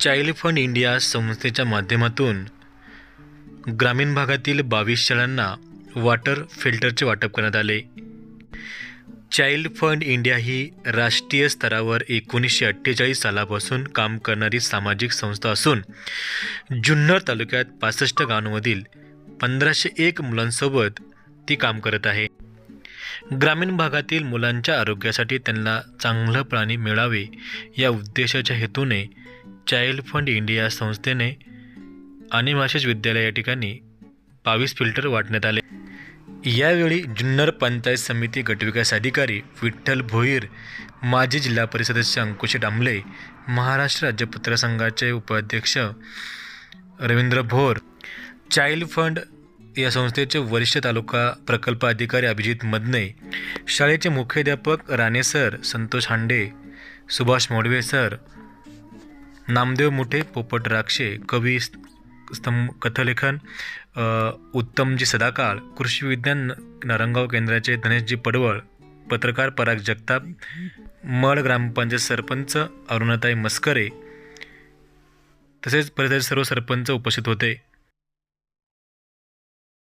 Child fund India संस्थेच्या माध्यमातून ग्रामीण भागातील बावीस शाळांना वॉटर फिल्टरचे वाटप करण्यात आले. चाइल्ड फंड इंडिया ही राष्ट्रीय स्तरावर एकोणीसशे अठ्ठेचाळीस सालापासून काम करणारी सामाजिक संस्था असून जुन्नर तालुक्यात पासष्ट गावांमधील पंधराशे एक मुलांसोबत ती काम करत आहे. ग्रामीण भागातील मुलांच्या आरोग्यासाठी त्यांना चांगलं प्राणी मिळावे या उद्देशाच्या हेतूने चाइल्ड फंड इंडिया संस्थेने अनिमाशिष विद्यालय या ठिकाणी बावीस फिल्टर वाटण्यात आले. यावेळी जुन्नर पंचायत समिती गटविकास अधिकारी विठ्ठल भोईर माजी जिल्हा परिषद सदस्य अंकुश डांबले महाराष्ट्र राज्य पत्रसंघाचे उपाध्यक्ष रवींद्र भोर चाइल्ड फंड या संस्थेचे वरिष्ठ तालुका प्रकल्प अधिकारी अभिजित मदने शाळेचे मुख्याध्यापक राणे सर संतोष हांडे सुभाष मोडवे सर नामदेव मुठे पोपट राक्षे कवी स्तंभ कथलेखन उत्तमजी सदाकाळ कृषी विज्ञान नारंगाव केंद्राचे धनेशजी पडवळ पत्रकार पराग जगताप मळ ग्रामपंचायत सरपंच अरुणाताई मस्करे तसेच परिसर सर्व सरपंच उपस्थित होते.